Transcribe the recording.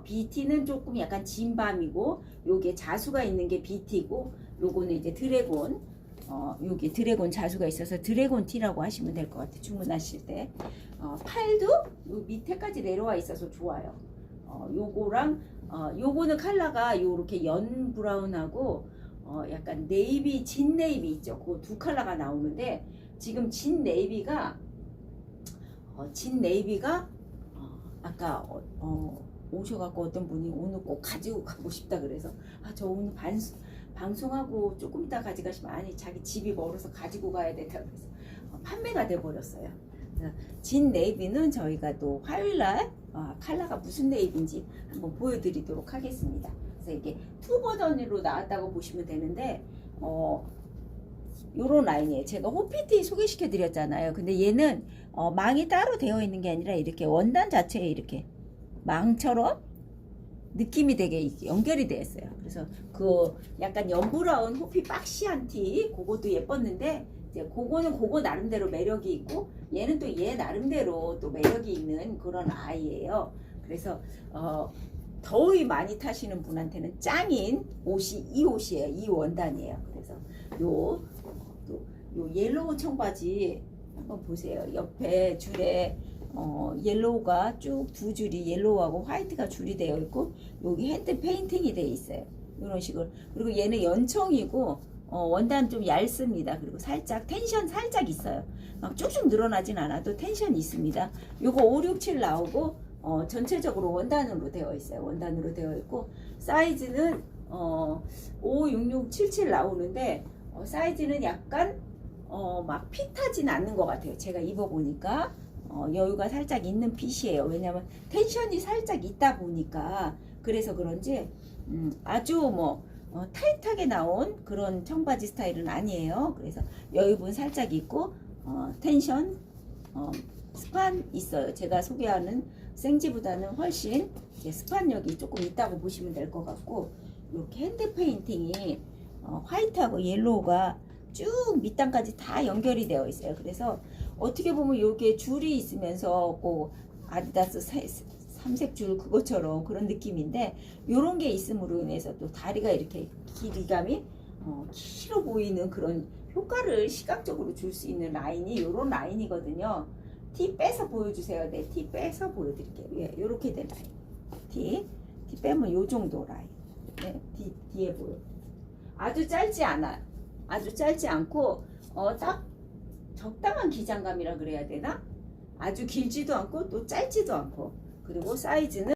있고요. BT는 조금 약간 진밤이고 요게 자수가 있는 게 BT고 요거는 이제 드래곤 어, 요게 드래곤 자수가 있어서 드래곤 티라고 하시면 될 것 같아요. 주문하실 때. 어, 팔도 요 밑에까지 내려와 있어서 좋아요. 어, 요거랑 어, 요거는 컬러가 요렇게 연 브라운하고 어, 약간 네이비 진 네이비 있죠. 그두 컬러가 나오는데 지금 진 네이비가 어, 진 네이비가 어, 아까 어, 어, 오셔갖고 어떤 분이 오늘 꼭 가지고 가고 싶다 그래서 아 저 오늘 반, 방송하고 조금 이따 가져가시면 아니 자기 집이 멀어서 가지고 가야 된다 그래서 어, 판매가 돼 버렸어요. 진 네이비는 저희가 또 화요일날 어, 컬러가 무슨 네이비인지 한번 보여드리도록 하겠습니다. 그래서 이게 투 버전으로 나왔다고 보시면 되는데 어 요런 라인이에요. 제가 호피티 소개시켜 드렸잖아요. 근데 얘는 어, 망이 따로 되어 있는 게 아니라 이렇게 원단 자체에 이렇게 망처럼 느낌이 되게 연결이 되어 있어요. 그래서 그 약간 연브라운 호피 박시한 티 그것도 예뻤는데 이제 그거는 그거 나름대로 매력이 있고 얘는 또 얘 나름대로 또 매력이 있는 그런 아이예요. 그래서 어 더위 많이 타시는 분한테는 짱인 옷이 이 옷이에요. 이 원단이에요. 그래서 요, 또, 요 옐로우 청바지 한번 보세요. 옆에 줄에 어, 옐로우가 쭉 두 줄이 옐로우하고 화이트가 줄이 되어 있고 여기 핸드 페인팅이 되어 있어요. 이런 식으로. 그리고 얘는 연청이고 어, 원단 좀 얇습니다. 그리고 살짝 텐션 살짝 있어요. 막 쭉쭉 늘어나진 않아도 텐션 있습니다. 요거 5, 6, 7 나오고 어, 전체적으로 원단으로 되어 있어요. 원단으로 되어 있고 사이즈는 어, 5, 6, 6, 7, 7 나오는데 어, 사이즈는 약간 어, 막 핏하진 않는 것 같아요. 제가 입어보니까 어, 여유가 살짝 있는 핏이에요. 왜냐면 텐션이 살짝 있다 보니까 그래서 그런지 음, 아주 뭐 어, 타이트하게 나온 그런 청바지 스타일은 아니에요. 그래서 여유분 살짝 있고 어, 텐션 어, 스판 있어요. 제가 소개하는 생지보다는 훨씬 스판력이 조금 있다고 보시면 될 것 같고 이렇게 핸드 페인팅이 어, 화이트하고 옐로우가 쭉 밑단까지 다 연결이 되어 있어요. 그래서 어떻게 보면 이게 줄이 있으면서 꼭 아디다스 세- 삼색 줄 그것처럼 그런 느낌인데 이런 게 있음으로 인해서 또 다리가 이렇게 길이감이 어, 길어 보이는 그런 효과를 시각적으로 줄 수 있는 라인이 이런 라인이거든요. 티 빼서 보여주세요. 네, 티 빼서 보여드릴게요. 예, 이렇게 된 라인. 티, 티 빼면 요 정도 라인. 네, 뒤, 뒤에 보여. 아주 짧지 않아. 아주 짧지 않고, 어, 딱 적당한 기장감이라 그래야 되나? 아주 길지도 않고 또 짧지도 않고. 그리고 사이즈는